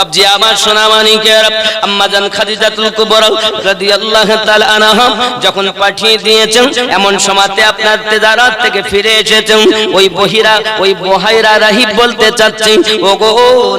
বাবজি আমার সোনা মানিকের খাদিজাতুল কুবরা রাদিয়াল্লাহু তাআলা আনহা যখন পাঠিয়ে দিয়েছেন, এমন সময়তে আপনার তেজারাত থেকে ফিরে এসেছেন। ওই বহিরা, ওই বহাইরা রাহিব বলতে ওগো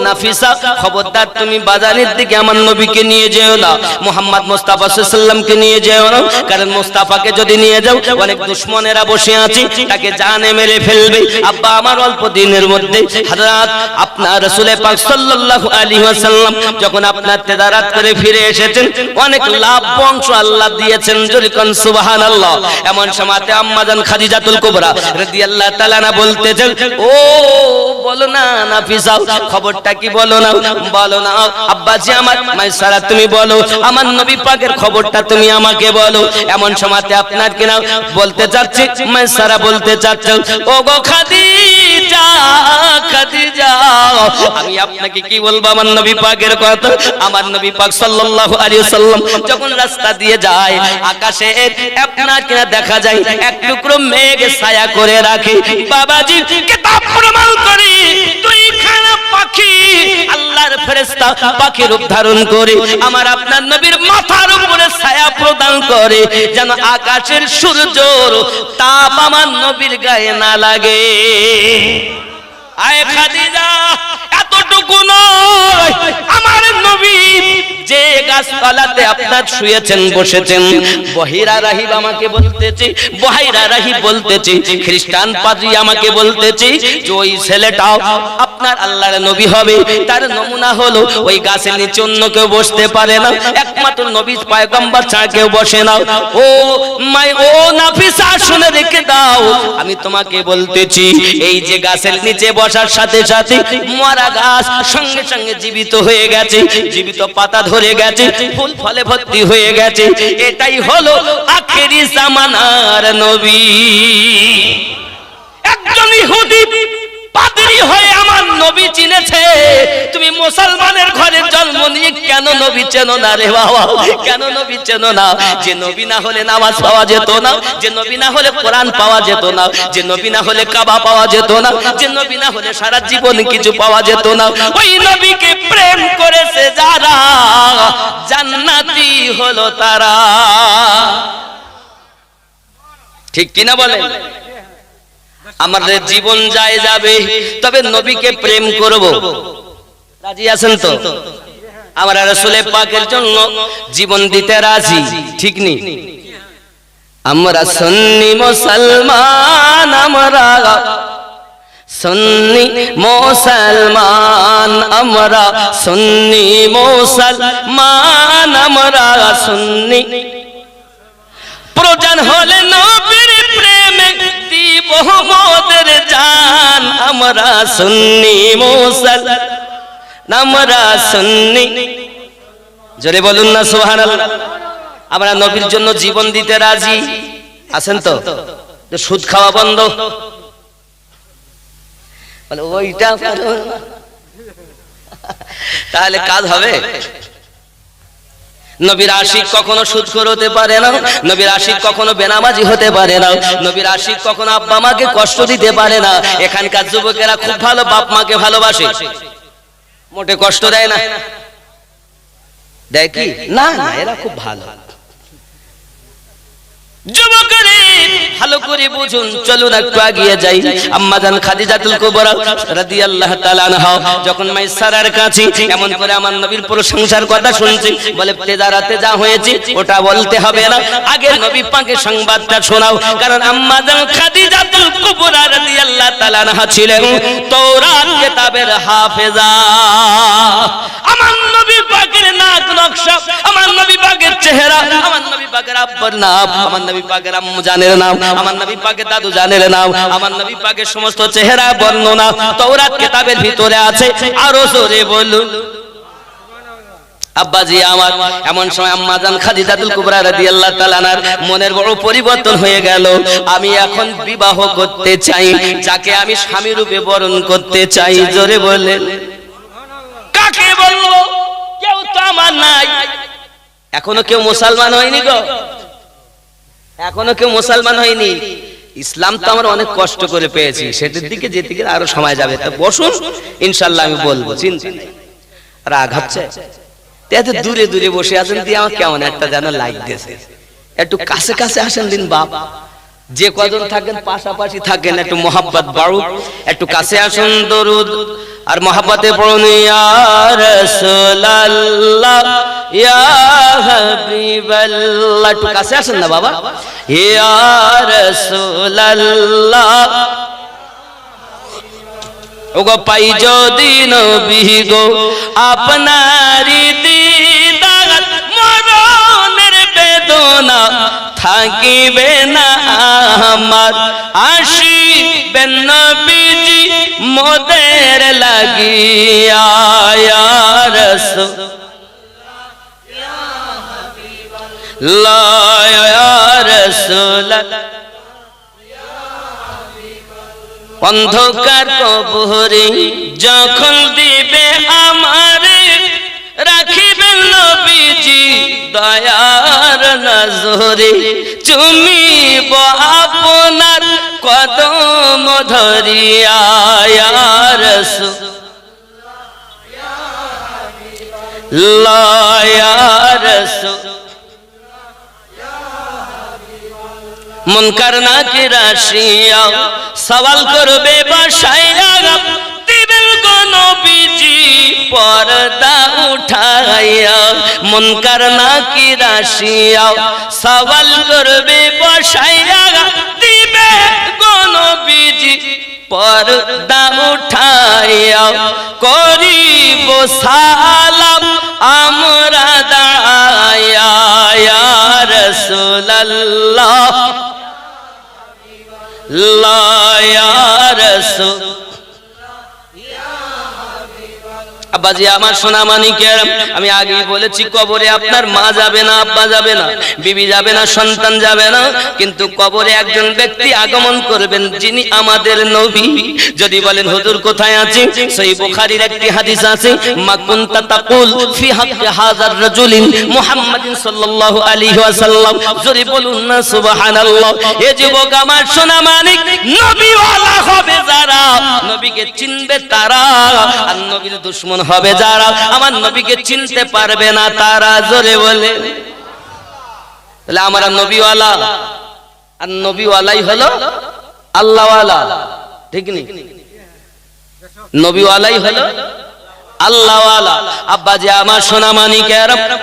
নাফিসা, খবরদার, তুমি বাজারের দিকে আমার নবীকে নিয়ে যেও না, মোহাম্মদ মুস্তাফা সাল্লামকে নিয়ে যেও না, কারণ মুস্তাফাকে যদি নিয়ে যাও, অনেক দুশ্মনেরা বসে আছে, তাকে জানে মেরে ফেলবে। আব্বা, আমার অল্প দিনের মধ্যে হযরত আপনার রাসূলে পাক সাল্লাল্লাহু আলাইহি ওয়াসাল্লাম যখন আপনার তেদারাত করে ফিরে এসেছেন, অনেক লাভ বংশ আল্লাহ দিয়েছেন, জোরে কোন সুবহানাল্লাহ। এমন সময়তে আম্মা জান খাদিজাতুল কুবরা রাদিয়াল্লাহু তাআলা না বলতেছেন, ও, বলো না নাফিসা খবরটা কি বলো না? বলো না, আব্বাজি আমার, মাইসারা তুমি বলো, আমার নবী পাকের খবরটা তুমি আমাকে বলো। এমন সময়তে আপনার কিনা বলতে চাচ্ছি, মাইসারা বলতে চাচ্ছেন ও গো খাদিজা খাদিজা আমি আপনাকে কি বলব? আমার নবী পাকের কথা। আমার নবী পাক সাল্লাল্লাহু আলাইহি সাল্লাম যখন রাস্তা দিয়ে যায়, আকাশে আপনার কিনা দেখা যায়, এক টুকরো মেঘ ছায়া করে রাখে। বাবাজি, কিতাব প্রমাণ করি তুই খানা পাখি আল্লাহর ফেরেশতা পাখি রূপ ধারণ করে, আমার আপনার নবীর মাথার উপরে ছায়া প্রদান করে, যেন আকাশের সূর্যর তাপ আমার নবীর গায়ে না লাগে। আয় খাদিজা নয় আমার নবী যে গাছতলাতে আপনার শুয়েছেন, বসেছেন। বহিরা রাহিব আমাকে বলতেছে, বহিরা রাহিব বলতেছে, খ্রিস্টান পাদ্রী আমাকে বলতেছে যে ওই ছেলেটাও আপনার আল্লাহর নবী হবে, তার নমুনা হলো ওই গাছের নিচে অন্য কেউ বসতে পারে না, একমাত্র নবী পয়গম্বর ছাড়া কেউ বসে না। ও মাই, ও নাফিসা, শুনে রেখে দাও, আমি তোমাকে বলতেছি, এই যে গাছের নিচে বসার সাথে সাথে মরা গাছ সঙ্গে সঙ্গে জীবিত হয়ে গেছে, জীবিত পাতা ধরে গেছে। ফুল ফলে ভর্তি হয়ে গেছে। এটাই হলো আখেরি জামানার নবী। একজন ইহুদি পাদ্রী হয়ে আমার নবী চিনেছে। তুমি মুসলমানের ঘরে জন্ম নিয়ে কেন নবী চেনো না রে বাবা? কেন নবী চেনো না? যে নবী না হলে নামাজ পাওয়া যেত না, যে নবী না হলে কোরআন পাওয়া যেত না, যে নবী না হলে কাবা পাওয়া যেত না, যে নবী না হলে সারা জীবন কিছু পাওয়া যেত না। ওই নবীকে প্রেম করেছে যারা, জান্নাতি হলো তারা। ঠিক কিনা বলেন? আমাদের জীবন যায় যাবে, তবে নবীকে প্রেম করব। রাজি আছেন তো? আমরা রসুলে পাকের জন্য জীবন দিতে রাজি, ঠিক নি? আমরা সন্নি মুসলমান, আমরা সন্নি মুসলমান, আমরা সন্নি মুসলমান, আমরা সন্নি প্রজান হলে প্রেমে দিব মোদের জান আমরা সুন্নি মুসল। আমরা সুন্নি। জোরে বলুন না, সুবহানাল্লাহ। আমরা নবীর জন্য জীবন দিতে রাজি। আছেন তো? সুদ খাওয়া বন্ধ। ওইটা তাহলে কাজ হবে? নবীর আশিক কখনো সুদখোর হতে পারে না। নবীর আশিক কখনো বেনামাজি হতে পারে না। নবীর আশিক কখনো আব্বা মাকে কষ্ট দিতে পারে না। এখানকার যুবকেরা খুব ভালো বাপ মাকে ভালোবাসে। মোটে কষ্ট দেয় না। দেয় কি? না না, এরা খুব ভালো। যুবকরে আমার নবী পাকের আমার নবী পাকের চেহারা নবী পাকের আম্মু জানের নাম, আমার নবী পাকের দাদু জানের নাম, আমার নবী পাকের সমস্ত চেহারা বর্ণনা তওরাত কিতাবের ভিতরে আছে। আরও জোরে বলুন। আব্বাজি আমার, এমন সময় আম্মা জান খাদিজাতুল কুবরা রাদিয়াল্লাহু তাআলা আনহার মনের বড় পরিবর্তন হয়ে গেল। আমি এখন বিবাহ করতে চাই, যাকে আমি স্বামী রূপে বরণ করতে চাই। জোরে বলেন কাকে বলব? কেউ তো আমার নাই। এখনও কেউ মুসলমান হয়নি গো। এখনও কেউ মুসলমান হয়নি। ইসলাম তো আমরা অনেক কষ্ট করে পেয়েছি সেটার দিকে যেতে গেলে আরও সময় যাবে। তা বসুন ইনশাল্লাহ আমি বলব, চিন্তা রাগ হচ্ছে? এত দূরে দূরে বসে আছেন দিয়ে আমার কেমন একটা যেন লাইক দিয়েছে। একটু কাছে কাছে আসেন দিন বাপ। যে কজন থাকেন, পাশাপাশি থাকেন, একটু মোহাব্বত বাড়ুক। একটু কাছে আসুন, দরুদ। আর মোহাব্বতে পড়ুন, ইয়া রাসূলুল্লাহ। ইয়া হাবিবাল্লাহ একটু কাছে আসেন না বাবা ইয়া রাসূলুল্লাহ ওগো পাই যদি নবী গো আপনারি দিদার মরণের বেদনা থাকিবে না আমার আসিবেন নবীজি মোদের লাগিয়া ইয়া রাসূল রাসূল অন্ধকার কবরে যখন দিবে আমার, রাখিবেন নবীজি দয়ার নজরে। চুমিব আপনার কদম ধরিয়া রসু রসু মুনকার না কি রাশিয়া? সওয়াল করবে বাসাইয়া দিবেন বিজি পর্দা উঠাইয়া। মুনকার না কি রাশিয়া? সওয়াল করবে বাসাইয়া দিবে কোন বিজি পর্দা উঠাইয়া। করিব সালাম আমরা দাঁড়াইয়া لا یا رسول আব্বাজি, আমার সোনা মানিকের আমি আগেই বলেছি, কবরে আপনার মা যাবে না, আব্বা যাবে না, বিবি যাবে না, সন্তান যাবে না, কিন্তু কবরে একজন ব্যক্তি আগমন করবেন, যিনি আমাদের নবী। যদি বলেন, হুজুর, কোথায় আছে সেই বুখারীর একটি হাদিস আছে, মা কুনতা তাকুল ফি হাক্কি হাযার রাজুলিন মুহাম্মাদিন সাল্লাল্লাহু আলাইহি ওয়াসাল্লাম। জোরে বলুন, না, সুবহানাল্লাহ। এ যুবক আমার সোনা মানিক নবীওয়ালা হবে যারা, নবীকে চিনবে তারা, আর নবীর দুশ্মন হবে যারা? আমার নবীকে চিনতে পারবে না, তারা জোরে বলে। তাহলে আমরা নবীওয়ালা। আর নবীওয়ালাই হলো আল্লাহওয়ালা। ঠিক নেই? নবীওয়ালাই হলো আব্বা যে আমার সোনা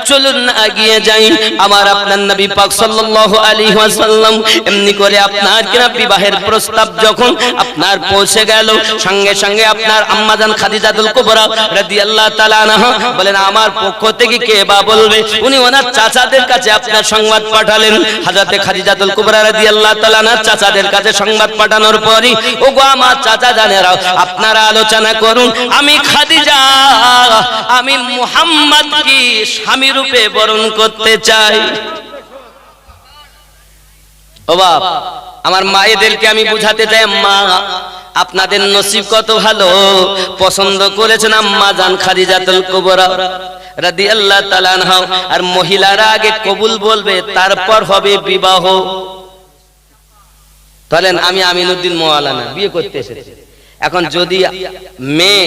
চলুন এগিয়ে যাই। আমার আপনার নবী পাক সাল্লাল্লাহু আলাইহি ওয়াসাল্লাম এমনি করে আপনার কিনা বিবাহের প্রস্তাব যখন আপনার পৌঁছে গেল, সঙ্গে সঙ্গে আপনার আম্মাজান খাদিজাতুল কুবরা রাদিয়াল্লাহু তাআলা আনহা বলেন, আমার পক্ষ থেকে কে বা বলবে? উনি ওনার চাচাদের কাছে আপনার সংবাদ পাঠালেন। হযরতে খাদিজাতুল কুবরা রাদিয়াল্লাহু তাআলা আনহা চাচাদের কাছে সংবাদ পাঠানোর পরই, ওগো আমার চাচা জানেরা আপনারা আলোচনা করুন, আমি খাদিজা আমি মুহাম্মদ কি স্বামী রূপে বরণ করতে চাই। ও বাপ, আমার মায়েদেরকে আমি বুঝাতে চাই, মা, আপনাদের নসিব কত ভালো? পছন্দ করেছেন আম্মা জান খাদিজাতুল কুবরা রাদিয়াল্লাহু তাআলা আনহা। আর মহিলারা আগে কবুল বলবে, তারপর হবে বিবাহ। বলেন, আমি আমিনুদ্দিন মোয়ালানা বিয়ে করতে এসেছি। এখন যদি মেয়ে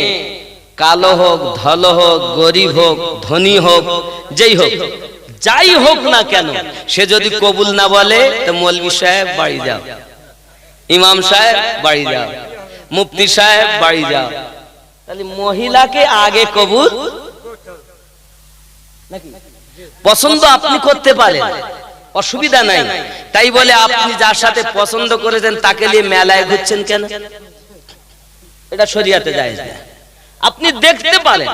কালো হোক, ধল হোক, গরিব হোক, ধনী হোক, যেই হোক, যাই হোক না কেন, সে যদি কবুল না বলে, তো মৌলবি সাহেব বাড়ি যাও। ইমাম সাহেব বাড়ি যাও। মুফতি সাহেব বাড়ি যাও। তাহলে মহিলাকে আগে কবুল নাকি? পছন্দ আপনি করতে পারেন, অসুবিধা নাই। তাই বলে আপনি যার সাথে পছন্দ করেছেন, তাকে নিয়ে মেলায় ঘুরছেন কেন? এটা শরিয়াতে যায় না। আপনি দেখতে পারেন।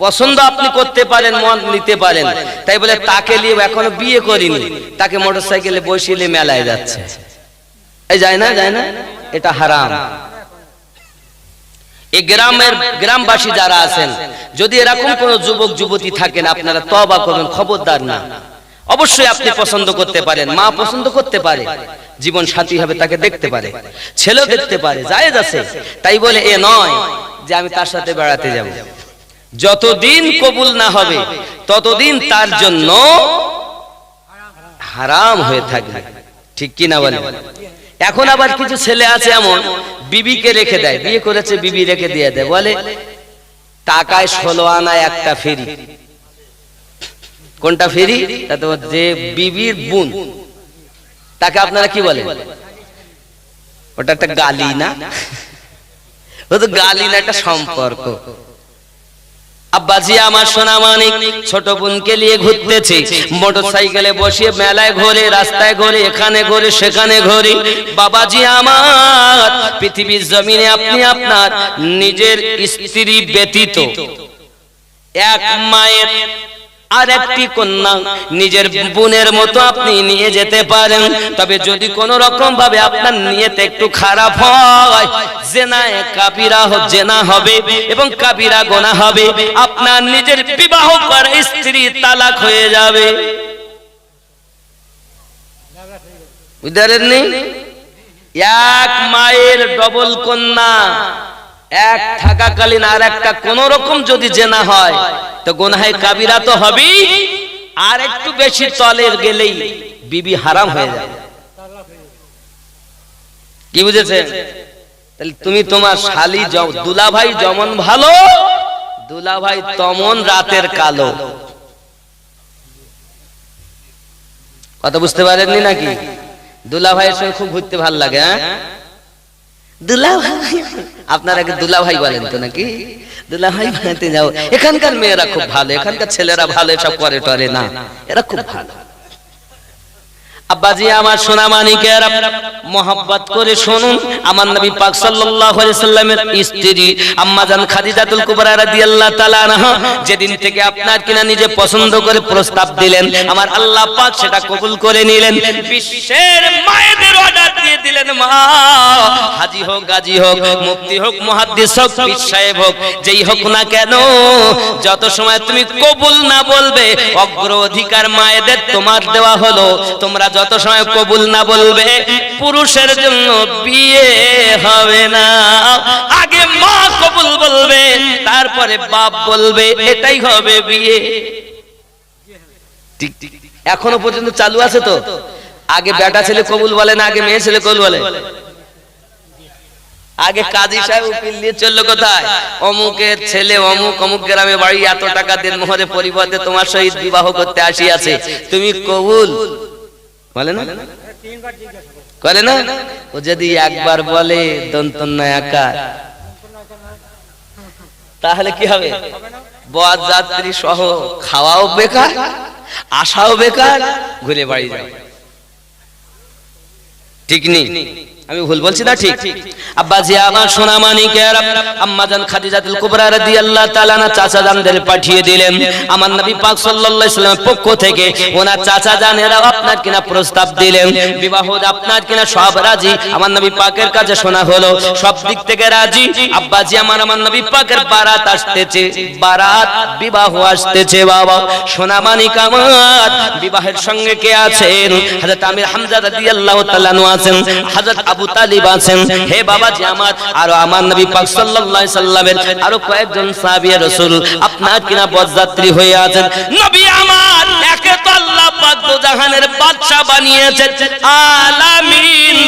পছন্দ আপনি করতে পারেন, মন নিতে পারেন। তাই বলে তাকে নিয়ে এখনও বিয়ে করিনি, তাকে মোটরসাইকেলে বসিয়ে মেলায় যাচ্ছে। এই যায় না যায় না? এটা হারাম। এই গ্রামের গ্রামবাসী যারা আছেন, যদি এরকম কোন যুবক, যুবতী থাকেন, আপনারা তবা করুন খবরদার না। অবশ্যই আপনি পছন্দ করতে পারেন, মা পছন্দ করতে পারে, জীবন সাথী হবে, তাকে দেখতে পারে, ছেলেও দেখতে পারে, জায়েজ আছে, তাই বলে এ নয় যে আমি তার সাথে বেড়াতে যাব। যতদিন কবুল না হবে, ততদিন তার জন্য হারাম হয়ে থাকবে। ঠিক কি না বলে? এখন আবার কিছু ছেলে আছে এমন, বিবিকে রেখে দেয়, বিয়ে করেছে, বিবি রেখে দিয়ে দেয়, বলে, টাকায় ষোলো আনা একটা ফেরি। কোনটা ফেরি? যে বিবির বোন। তাকে আপনারা কি বলেন ওটা একটা গালি না? ও তো গালি না, একটা সম্পর্ক। আব্বাজি আমার সোনা মানিক ছোট বোনকে নিয়ে ঘুরতেছে। মোটর সাইকেলে বসিয়ে মেলায় ঘোরে, রাস্তায় ঘোরে, এখানে ঘোরে, সেখানে ঘোরে। বাবাজি আমার, পৃথিবীর জমিনে আপনি আপনার নিজের স্ত্রী ব্যতীত। এক মায়ের আর একটি কন্যা, নিজের বোনের মতো আপনি নিয়ে যেতে পারেন। তবে যদি কোন রকম ভাবে আপনার নিয়তে একটু খারাপ হয়, জেনায় কাবিরা জেনা হবে এবং কাবিরা গোনা হবে, আপনার নিজের বিবাহ স্ত্রী তালাক হয়ে যাবে। বুঝতে পারেননি এক মায়ের ডবল কন্যা এক থাকাকালীন আর একটা কোন রকম যদি জেনা হয়, তো গোনাহে কাবিরা তো হবেই। আর একটু বেশি তলের গেলেই বিবি হারাম হয়ে যায় কি বুঝেছে তাহলে তুমি তোমার শালি দুলাভাই যেমন ভালো, দুলাভাই তমন রাতের কালো। কথা বুঝতে পারেননি নাকি? দুলাভাইয়ের সঙ্গে খুব ঘুরতে ভালো লাগে হ্যাঁ? দুলাভাই। আপনারা কি দুলাভাই বলেন তো নাকি? দুলাভাই বানাতে যাও, এখানকার মেয়েরা খুব ভালো, এখানকার ছেলেরা ভালো, এসব করে টরে না। এরা খুব ভালো। আব্বাজি, আমার সোনা মানিকের করে শুনুন। আমার নবী পাক স্ত্রী খাদিজাতুল কুবরা যেদিন থেকে আপনার কিনা নিজে পছন্দ করে প্রস্তাব দিলেন, আমার আল্লাহ পাক সেটা কবুল করে নিলেন। বিশ্বের মায়েদের অর্ডার দিয়ে দিলেন, মা। হাজি হোক, গাজী হোক, মুফতি হোক, মুহাদ্দিস হোক সাহেব হোক, যেই হোক না কেন, যত সময় তুমি কবুল না বলবে অগ্র অধিকার মায়েদের তোমার দেওয়া হলো। তোমরা যত সময় কবুল না বলবে পুরুষের জন্য বিয়ে হবে না। আগে মা কবুল বলবে তারপরে বাপ বলবে এটাই হবে বিয়ে। ঠিক ঠিক এখনও পর্যন্ত চালু আছে তো? আগে বেটা ছেলে কবুল বলে না আগে মেয়ে ছেলে কবুল বলে। আগে কাজী সাহেব উকিল নিয়ে চলল কোথায়? অমুকের ছেলে অমুক অমুক গ্রামে বাড়ি এত টাকা দেন মোহরে পরিবর্তে তোমার সহিত বিবাহ করতে আসিয়াছে। তুমি কবুল? বলে না? করে না। ও যদি একবার বলে দন্তন্য একার তাহলে কি হবে? বর যাত্রী সহ খাওয়াও বেকার আসাও বেকার ঘুরে বাড়ি যাও ঠিক নেই। আমি ভুল বলছি না ঠিক? আব্বা জি আমার সোনা মানিকের আম্মা জান খাদিজাতুল কুবরা রাদিয়াল্লাহু তাআলা না চাচা জানদের পাঠিয়ে দিলেন। আমার নবী পাক সাল্লাল্লাহু আলাইহি সাল্লামের পক্ষ থেকে ওনার চাচা জানেরা আপনার কিনা প্রস্তাব দিলেন। বিবাহ আপনার কিনা সব রাজি। আমার নবী পাকের কাছে শোনা হলো, সব দিক থেকে রাজি। আব্বা জি আমার আমার নবী পাকের বারাত আসতেছে, বারাত বিবাহ আসতেছে বাবা। সোনা মানিক আমার বিবাহের সঙ্গে কে আছেন? হযরত আমির হামজা রাদিয়াল্লাহু তাআলা আনহু আছেন। হযরত আবু তালিব আছেন। হে বাবাজি আমার, আর আমার নবী পাক সাল্লাল্লাহু সাল্লামের আরও কয়েকজন সাহাবী রাসূল আপনার কিনা বরযাত্রী হয়ে আছেন। নবী আমার, একে তো আল্লাহ পাক দুজাহানের বাদশা বানিয়েছেন। আলামিন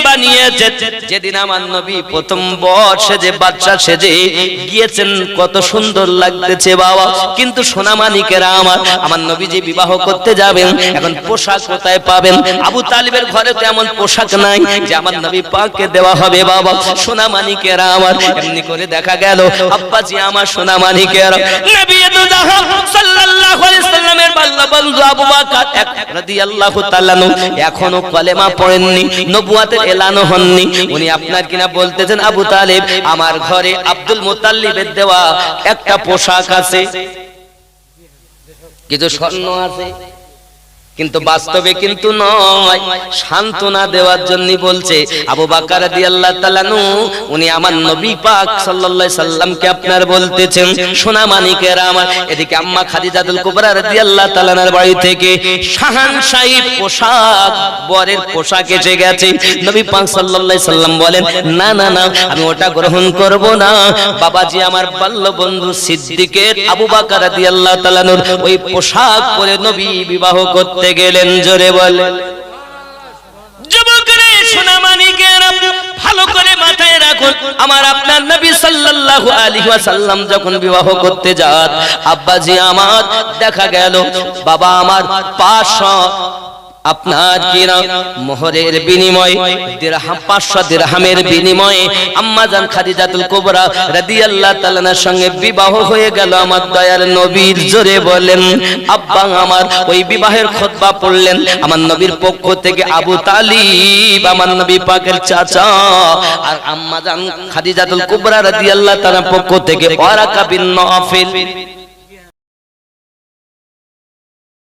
বানিয়েছেন যেদিন আমার নবী প্রথম বর্ষে যে বাদশা সেজে গিয়েছেন, কত সুন্দর লাগতেছে বাবা। কিন্তু সোনামানিকেরা আমার আমার নবী যে বিবাহ করতে যাবেন, এখন পোশাক কোথায় পাবেন? আবু তালিবের ঘরে তো এমন পোশাক নাই যে আমার নবী দেওয়া হবে বাবা। সোনামানিকেরা আমার, এমনি করে দেখা গেল, আব্বাজি আমার সোনামানিকেরা নবী সাল্লাল্লাহু আলাইহি সাল্লামের বন্ধু আবু বকর রাদিয়াল্লাহু তাআলা এখনও কলেমা পড়েননি। নবুয়াতের এলানো হননি। উনি আপনার কিনা বলতেছেন, আবু তালেব, আমার ঘরে আব্দুল মোতাল্লিবের দেওয়া একটা পোশাক আছে। কিছু স্বর্ণ আছে। কিন্তু বাস্তবে কিন্তু নয়। সান্ত্বনা দেওয়ার জন্য বলছে আবু বাকার রাদিয়াল্লাহু তাআলা নু, উনি আমার নবী পাক সাল্লাল্লাহু সাল্লামকে আপনার বলতেছেন। সোনা মানিকেরা আমার, এদিকে আম্মা খাদিজাতুল কুবরা রাদিয়াল্লাহু তাআলার বাড়ি থেকে শাহান শাহানশাহী পোশাক, বরের পোশাক এসে গেছে। নবী পাক সাল্লাল্লাহু সাল্লাম বলেন, না না না, আমি ওটা গ্রহণ করব না। বাবাজি আমার বাল্য বন্ধু সিদ্দিকের আবু বাকার রাদিয়াল্লাহু তাআলার ওই পোশাক পরে নবী বিবাহ করতে গেলেন, জোরে বলে। ভালো করে মাথায় রাখুন। আমার আপনার নবী সাল্লাল্লাহু বিবাহ করতে আব্বাজি আমার দেখা গেল, বাবা আমার পাঁচশো আপনার কিনা মোহরের বিনিময়, দিরহাম, পাঁচশো দিরহামের বিনিময়ে খাদিজাতুল কুবরা তাআলার সঙ্গে বিবাহ হয়ে গেল। আমার দয়ার নবীর জোরে বলেন, আব্বা আমার, ওই বিবাহের খুতবা পড়লেন। আমার নবীর পক্ষ থেকে আবু তালিব, আমার নবী পাকের চাচা আর আম্মাজান খাদিজাতুল কুবরা তাআলার পক্ষ থেকে ওয়ারাকা বিন